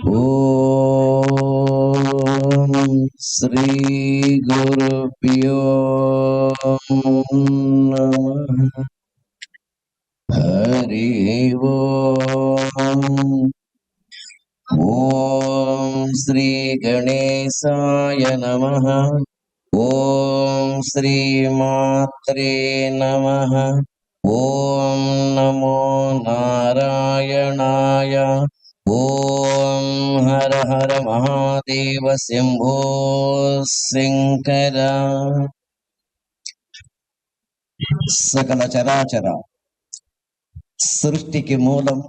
ॐ श्रीगुरुभ्यो नमः। हरि ॐ श्रीगणेशाय नमः। ॐ श्रीमात्रे नमः। ॐ नमो नारायणाय ఓం హర హర మహాదేవ శంభో శంకర. సకల చరాచర సృష్టికి మూలం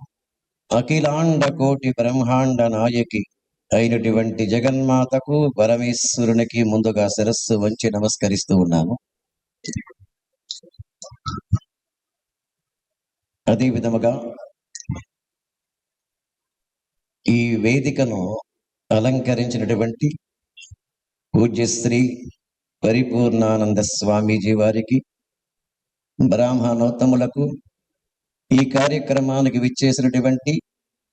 అఖిలాండ కోటి బ్రహ్మాండ నాయకి అయినటువంటి జగన్మాతకు పరమేశ్వరునికి ముందుగా శిరస్సు వంచి నమస్కరిస్తూ ఉన్నాను. అదే విధముగా ఈ వేదికను అలంకరించినటువంటి పూజ్యశ్రీ పరిపూర్ణానంద స్వామీజీ వారికి బ్రాహ్మణోత్తములకు ఈ కార్యక్రమానికి విచ్చేసినటువంటి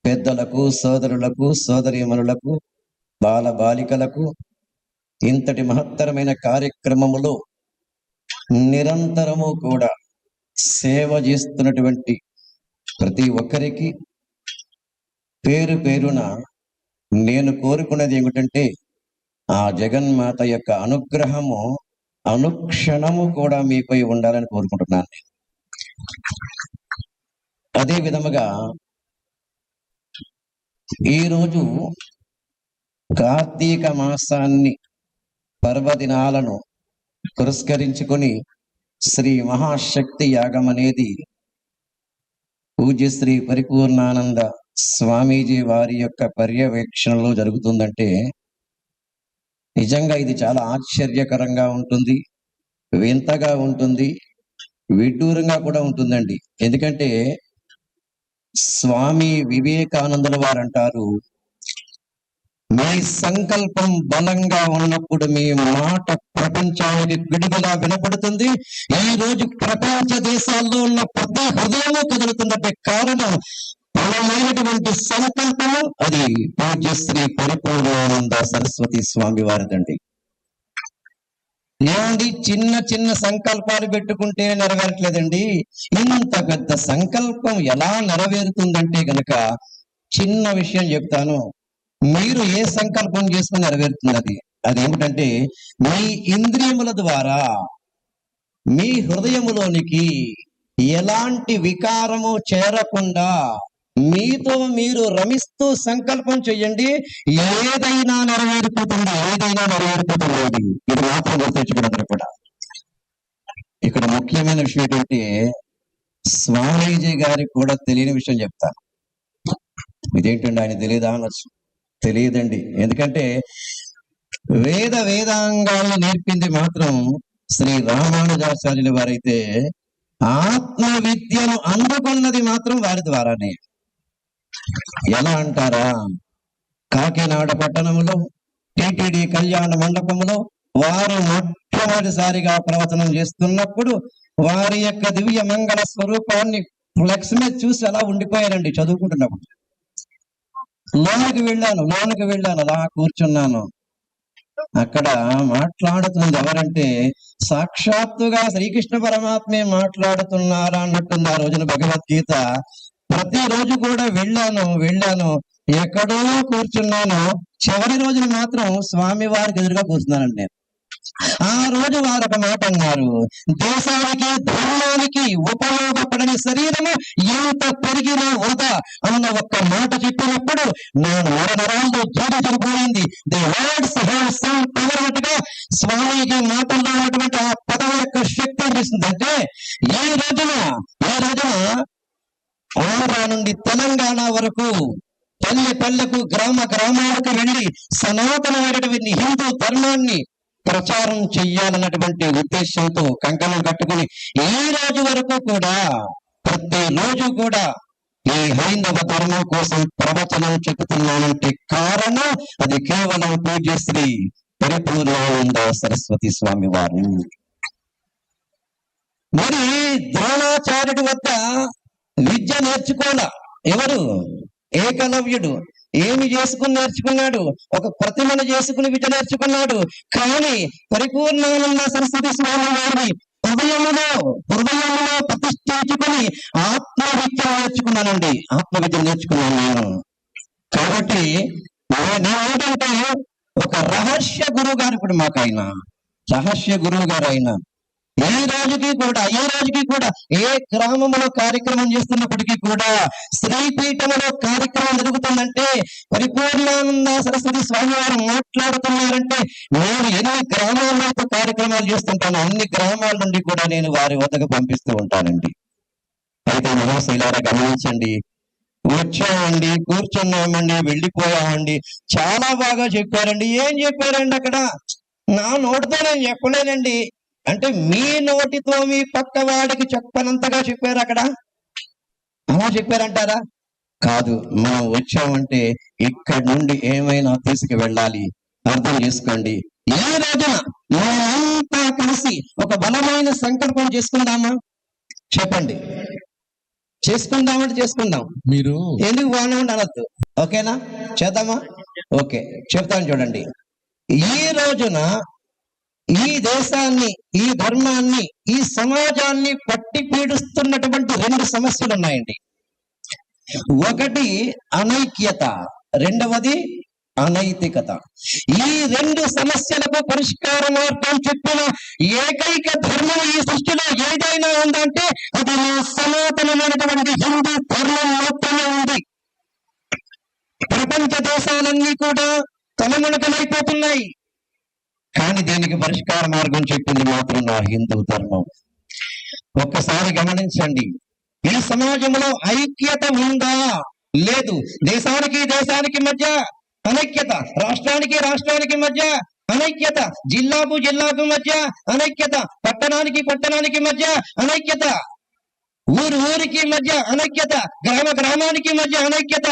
పెద్దలకు సోదరులకు సోదరీమణులకు బాల బాలికలకు ఇంతటి మహత్తరమైన కార్యక్రమములో నిరంతరము కూడా సేవ చేస్తున్నటువంటి ప్రతి ఒక్కరికి పేరు పేరున నేను కోరుకున్నది ఏమిటంటే ఆ జగన్మాత యొక్క అనుగ్రహము అనుక్షణము కూడా మీపై ఉండాలని కోరుకుంటున్నాను నేను. అదే విధముగా ఈరోజు కార్తీక మాసాన్ని పర్వదినాలను పురస్కరించుకొని శ్రీ మహాశక్తి యాగం అనేది పూజ్యశ్రీ పరిపూర్ణానంద స్వామీజీ వారి యొక్క పర్యవేక్షణలో జరుగుతుందంటే నిజంగా ఇది చాలా ఆశ్చర్యకరంగా ఉంటుంది వింతగా ఉంటుంది విడ్డూరంగా కూడా ఉంటుందండి. ఎందుకంటే స్వామి వివేకానందుల వారు అంటారు మీ సంకల్పం బలంగా ఉన్నప్పుడు మీ మాట ప్రపంచానికి విడుదల వినపడుతుంది. ఈ రోజు ప్రపంచ దేశాల్లో ఉన్న ప్రతి హృదయము కదులుతున్నట్టే కారణం బలమైనటువంటి సంకల్పము అది పూజ్యశ్రీ పరిపూర్ణానంద సరస్వతి స్వామి వారిదండి. ఏమండి చిన్న చిన్న సంకల్పాలు పెట్టుకుంటే నెరవేరట్లేదండి. ఇంత పెద్ద సంకల్పం ఎలా నెరవేరుతుందంటే గనక చిన్న విషయం చెప్తాను. మీరు ఏ సంకల్పం చేసుకుని నెరవేరుతుంది అది అదేమిటంటే మీ ఇంద్రియముల ద్వారా మీ హృదయములోనికి ఎలాంటి వికారము చేరకుండా మీతో మీరు రమిస్తూ సంకల్పం చెయ్యండి. ఏదైనా నెరవేరిపోతుంది? ఏదైనా నెరవేరిపోతుంది? ఇది మాత్రం గుర్తించుకున్నది కూడా. ఇక్కడ ముఖ్యమైన విషయం ఏంటంటే స్వామీజీ గారికి కూడా తెలియని విషయం చెప్తాను ఇదేంటండి ఆయన తెలియదా అనొచ్చు తెలియదండి. ఎందుకంటే వేద వేదాంగాలను నేర్పింది మాత్రం శ్రీ రామానుజాచార్యుల వారైతే ఆత్మ విద్యను అందుకున్నది మాత్రం వారి ద్వారానే. ఎలా అంటారా? కాకినాడ పట్టణంలో టిటిడి కళ్యాణ మండపంలో వారు మొట్టమొదటిసారిగా ప్రవచనం చేస్తున్నప్పుడు వారి యొక్క దివ్య మంగళ స్వరూపాన్ని ఫ్లెక్స్ మీద చూసి అలా ఉండిపోయారండి చదువుకుంటున్నప్పుడు. లోనికి వెళ్ళాను లోనికి వెళ్ళాను అలా కూర్చున్నాను. అక్కడ మాట్లాడుతుంది ఎవరంటే సాక్షాత్తుగా శ్రీకృష్ణ పరమాత్మే మాట్లాడుతున్నారా అన్నట్టుంది ఆ రోజున భగవద్గీత. ప్రతిరోజు కూడా వెళ్ళాను వెళ్ళాను. ఎక్కడో కూర్చున్నాను. చివరి రోజున మాత్రం స్వామి వారికి ఎదురుగా కూర్చున్నానండి నేను. ఆ రోజు వారు ఒక మాట అన్నారు. దేశానికి ధర్మానికి ఉపయోగపడని శరీరము ఎంత పెరిగినా వృధా అన్న ఒక్క మాట చెప్పినప్పుడు నా నరనరాలు జోడి the words have some power స్వామికి మాటల్లో ఉన్నటువంటి ఆ పదం యొక్క శక్తి అనిపిస్తుందంటే ఈ రోజున ఈ రోజున ఆంధ్ర నుండి తెలంగాణ వరకు పల్లె పల్లెకు గ్రామ గ్రామాలకు వెళ్ళి సనాతనమైనటువంటి హిందూ ధర్మాన్ని ప్రచారం చెయ్యాలన్నటువంటి ఉద్దేశంతో కంకణం కట్టుకుని ఈ రోజు వరకు కూడా ప్రతి రోజు కూడా ఈ హైందవ ధర్మం కోసం ప్రవచనం చెబుతున్నానంటే కారణం అది కేవలం పూజ్యశ్రీ పరిపూర్ణానంద సరస్వతి స్వామి వారు. మరి ద్రోణాచార్యుడి వద్ద విద్య నేర్చుకోవాల? ఎవరు ఏకలవ్యుడు. ఏమి చేసుకుని నేర్చుకున్నాడు? ఒక ప్రతిమను చేసుకుని విద్య నేర్చుకున్నాడు. కానీ పరిపూర్ణమైన సరస్వతి స్వామి వారిని హృదయములో హృదయములో ప్రతిష్ఠించుకుని ఆత్మవిద్య నేర్చుకున్నానండి. ఆత్మవిద్య నేర్చుకున్నాను నేను. కాబట్టి నేనేంటంటే ఒక రహస్య గురువు గారు ఇప్పుడు మాకు ఆయన రహస్య గురువు గారు ఆయన ఈ రోజుకి కూడా ఈ రోజుకి కూడా ఏ గ్రామంలో కార్యక్రమం చేస్తున్నప్పటికీ కూడా శ్రీపీఠంలో కార్యక్రమం జరుగుతుందంటే పరిపూర్ణానంద సరస్వతి స్వామి వారు మాట్లాడుతున్నారంటే నేను ఎన్ని గ్రామాల్లో కార్యక్రమాలు చేస్తుంటాను అన్ని గ్రామాల నుండి కూడా నేను వారి వద్దకు పంపిస్తూ ఉంటానండి. అయితే మహాశైలారా గమనించండి. వచ్చామండి కూర్చున్నామండి వెళ్ళిపోయామండి. చాలా బాగా చెప్పారండి. ఏం చెప్పారండి అక్కడ? నా నోటితో నేను చెప్పలేనండి. అంటే మీ నోటితో మీ పక్క వాడికి చెప్పనంతగా చెప్పారు అక్కడ? అలా చెప్పారంటారా? కాదు మనం వచ్చామంటే ఇక్కడి నుండి ఏమైనా తీసుకు వెళ్ళాలి అర్థం చేసుకోండి. ఈ రోజున మనమంతా కలిసి ఒక బలమైన సంకల్పం చేసుకుందామా? చెప్పండి. చేసుకుందామంటే చేసుకుందాం. మీరు ఎందుకు బాగానే అనొద్దు? ఓకేనా? చేద్దామా? ఓకే. చెప్తాను చూడండి. ఈ రోజున ఈ దేశాన్ని ఈ ధర్మాన్ని ఈ సమాజాన్ని పట్టి పీడిస్తున్నటువంటి రెండు సమస్యలు ఉన్నాయండి. ఒకటి అనైక్యత రెండవది అనైతికత. ఈ రెండు సమస్యలకు పరిష్కార మార్గం చెప్పిన ఏకైక ధర్మం ఈ సృష్టిలో ఏదైనా ఉందంటే అది మా సనాతనమైనటువంటి హిందూ ధర్మం మాత్రమే ఉంది. ప్రపంచ దేశాలన్నీ కూడా తలమునకలైపోతున్నాయి. కానీ దీనికి పరిష్కార మార్గం చెప్పింది మాత్రం నా హిందూ ధర్మం. ఒక్కసారి గమనించండి. ఈ సమాజంలో ఐక్యత ఉందా? లేదు. దేశానికి దేశానికి మధ్య అనైక్యత రాష్ట్రానికి రాష్ట్రానికి మధ్య అనైక్యత జిల్లాకు జిల్లాకు మధ్య అనైక్యత పట్టణానికి పట్టణానికి మధ్య అనైక్యత ఊరు ఊరికి మధ్య అనైక్యత గ్రామ గ్రామానికి మధ్య అనైక్యత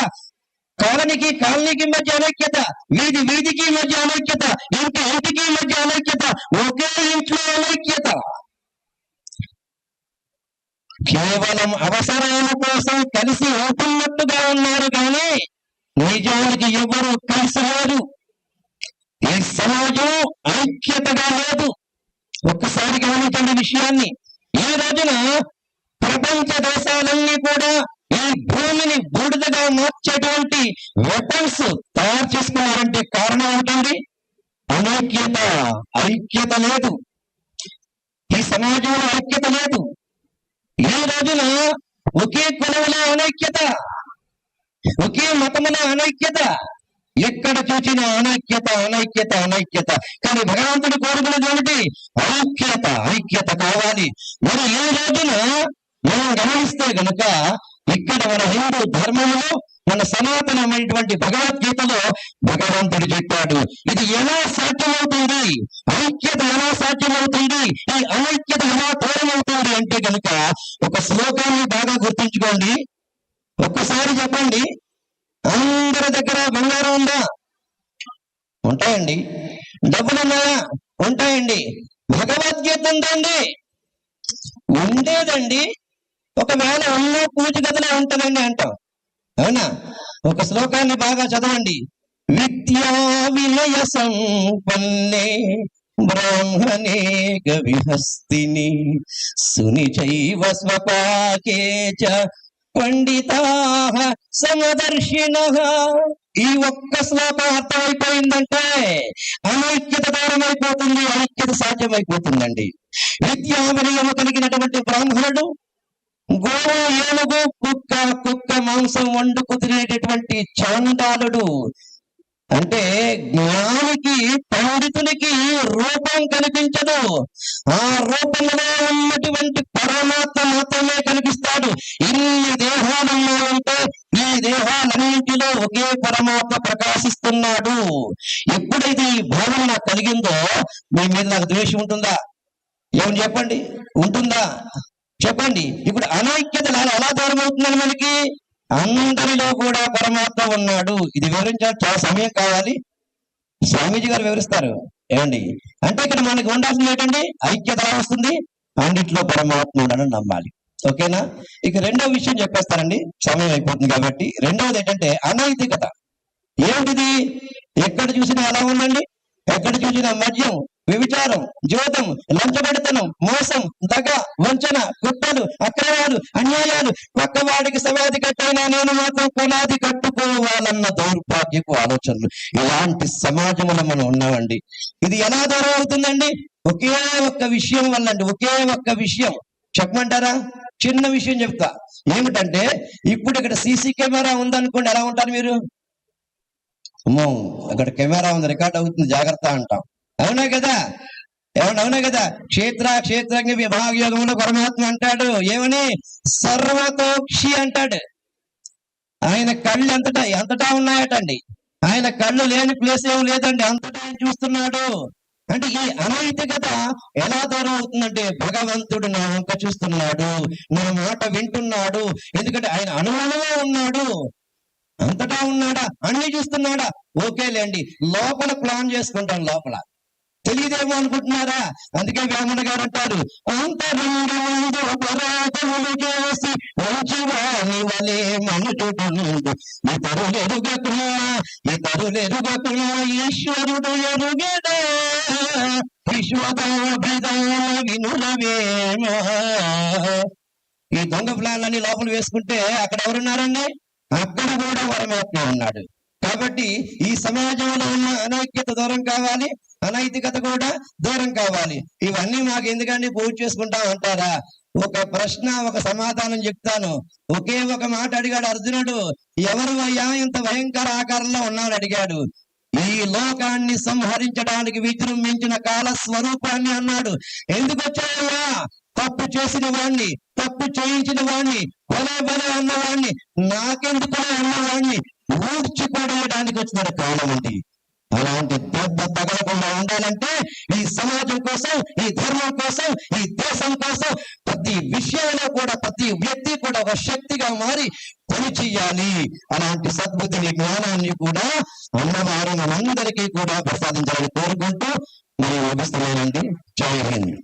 కాలనీకి కాలనీకి మధ్య అనైక్యత వీధి వీధికి మధ్య అనైక్యత ఇంటి ఇంటికి మధ్య అనైక్యత ఒకే ఇంట్లో అనైక్యత కేవలం అవసరాల కోసం కలిసి ఉంటున్నట్టుగా ఉన్నారు కానీ నిజానికి ఎవరు కలిసి రాదు ఈ సమాజం ఐక్యతగా లేదు. ఒక్కసారి గమనించండి విషయాన్ని. ఈ రోజున ప్రపంచ దేశాలన్నీ కూడా ఈ భూమిని బూడిదగా మార్చేటువంటి వెపన్స్ తయారు చేసుకున్నారంటే కారణం ఏంటండి అనైక్యత ఐక్యత లేదు. ఈ సమాజంలో ఐక్యత లేదు. ఈ రోజున ఒకే కులంలో అనైక్యత ఒకే మతములో అనైక్యత ఎక్కడ చూసిన అనైక్యత అనైక్యత అనైక్యత కానీ భగవంతుడు కోరుకునేది ఏమిటి? ఐక్యత ఐక్యత కావాలి. మరి ఈ రోజున మనం గమనిస్తే గనుక ఇక్కడ మన హిందూ ధర్మంలో మన సనాతనమైనటువంటి భగవద్గీతలో భగవంతుడు చెప్పాడు. ఇది ఎలా సాధ్యమవుతుంది? ఐక్యత ఎలా సాధ్యమవుతుంది? ఈ అనైక్యత ఎలా దూరమవుతుంది అంటే గనుక ఒక శ్లోకాన్ని బాగా గుర్తుంచుకోండి. ఒక్కసారి చెప్పండి. అందరి దగ్గర బంగారం ఉందా? ఉంటాయండి. డబ్బులు ఉన్నాయా? ఉంటాయండి. భగవద్గీత ఉందండి. ఉండేదండి. ఒకవేళ ఉన్నా పూజ గదిలో ఉంటుందండి అంటాం. అవునా? ఒక శ్లోకాన్ని బాగా చదవండి. విద్యా వినయ సంపన్నే బ్రాహ్మణే గవిహస్తిని సునిచైవ స్వపాకే చ పండితా సమదర్శిన. ఈ ఒక్క శ్లోకం అర్థమైపోయిందంటే అనైక్యత దూరమైపోతుంది ఐక్యత సాధ్యమైపోతుందండి. విద్యా వినయము కలిగినటువంటి బ్రాహ్మణుడు గోవు ఏనుగు కుక్క కుక్క మాంసం వండుకు తినేటటువంటి చాండాలుడు. అంటే జ్ఞానికి పండితునికి రూపం కనిపించదు. ఆ రూపంలో ఉన్నటువంటి పరమాత్మ మాత్రమే కనిపిస్తాడు. ఇన్ని దేహాలు ఉన్నాయంటే ఈ దేహాలన్నింటిలో ఒకే పరమాత్మ ప్రకాశిస్తున్నాడు. ఎప్పుడైతే ఈ భావన నాకు కలిగిందో మీ మీద నాకు ద్వేషం ఉంటుందా? ఏమని చెప్పండి? ఉంటుందా? చెప్పండి. ఇప్పుడు అనైక్యత ఎలా ఎలా అవుతుందని మనకి? అందరిలో కూడా పరమాత్మ ఉన్నాడు. ఇది వివరించాలి చాలా సమయం కావాలి. స్వామీజీ గారు వివరిస్తారు. ఏమండి? అంటే ఇక్కడ మనకి ఉండాల్సింది ఏంటండి ఐక్యత వస్తుంది? అన్నింటిలో పరమాత్మ ఉండని నమ్మాలి. ఓకేనా? ఇక రెండో విషయం చెప్పేస్తానండి. సమయం అయిపోతుంది కాబట్టి. రెండవది ఏంటంటే అనైతికత ఏమిటిది? ఎక్కడ చూసినా ఎలా ఉందండి? ఎక్కడ చూసినా మద్యం వ్యభిచారం జోదం లంచబడితనం మోసం దగ వంచన కుట్రలు అక్రమాలు అన్యాయాలు పక్కవాడికి సమాధి కట్టైనా నేను మాత్రం పునాది కట్టుకోవాలన్న దౌర్భాగ్యపు ఆలోచనలు. ఇలాంటి సమాజంలో మనం ఉన్నామండి. ఇది ఎలా దూరం అవుతుందండి ఒకే ఒక్క విషయం వల్ల అండి ఒకే ఒక్క విషయం. చెప్పమంటారా? చిన్న విషయం చెప్తా. ఏమిటంటే ఇప్పుడు ఇక్కడ సీసీ కెమెరా ఉందనుకోండి ఎలా ఉంటారు మీరు? అమ్మో అక్కడ కెమెరా ఉంది రికార్డ్ అవుతుంది జాగ్రత్త అంటాం. అవునా కదా? ఏమన్నా అవునా కదా? క్షేత్ర క్షేత్రజ్ఞ విభాగ యోగంలో పరమాత్మ అంటాడు. ఏమని? సర్వతోక్షి అంటాడు. ఆయన కళ్ళు ఎంతటా ఎంతటా ఉన్నాయటండి. ఆయన కళ్ళు లేని ప్లేస్ ఏమి లేదండి. అంతటా ఆయన చూస్తున్నాడు? అంటే ఈ అనైతికత ఎలా దూరం అవుతుందంటే భగవంతుడు నా వంక చూస్తున్నాడు నా మాట వింటున్నాడు ఎందుకంటే ఆయన అనుమానమే ఉన్నాడు. అంతటా ఉన్నాడా? అన్ని చూస్తున్నాడా? ఓకేలేండి లోపల ప్లాన్ చేసుకుంటాం లోపల. తెలియదేమో అనుకుంటున్నారా? అందుకే వేమన గారు అంటారు అంతరంగమందు పరాతములు చేసి మంచివాని వలె ఈశ్వరుడు ఎరుగడే విశ్వదాభిదాన ఈ దొంగ ప్లాన్లన్నీ లోపల వేసుకుంటే అక్కడ ఎవరున్నారండి? అక్కడ కూడా పరమాత్మ ఉన్నాడు. కాబట్టి ఈ సమాజంలో ఉన్న అనైక్యత దూరం కావాలి అనైతికత కూడా దూరం కావాలి. ఇవన్నీ మాకు ఎందుకండి పూజ చేసుకుంటాం అంటారా? ఒక ప్రశ్న ఒక సమాధానం చెప్తాను. ఒకే ఒక మాట అడిగాడు అర్జునుడు. ఎవరు అయ్యా? ఇంత భయంకర ఆకారంలో ఉన్నాడు అడిగాడు. ఈ లోకాన్ని సంహరించడానికి విజృంభించిన కాల స్వరూపాన్ని అన్నాడు. ఎందుకు వచ్చాయా తప్పు చేసిన వాణ్ణి. తప్పు చేయించిన వాడిని బలే బలే అన్నవాడిని నాకెందుకు అన్నవాణ్ణి ఊడ్చిపడేయడానికి వచ్చిన కాలం ఉంది. అలాంటి దెబ్బ తగలకుండా ఉండాలంటే ఈ సమాజం కోసం ఈ ధర్మం కోసం ఈ దేశం కోసం ప్రతి విషయంలో కూడా ప్రతి వ్యక్తి కూడా ఒక శక్తిగా మారి పని చెయ్యాలి అలాంటి సద్బుద్ధిని జ్ఞానాన్ని కూడా అన్నవారు మనందరికీ కూడా ప్రసాదించాలని కోరుకుంటూ నేను ముగిస్తున్నానండి. జై హింద్.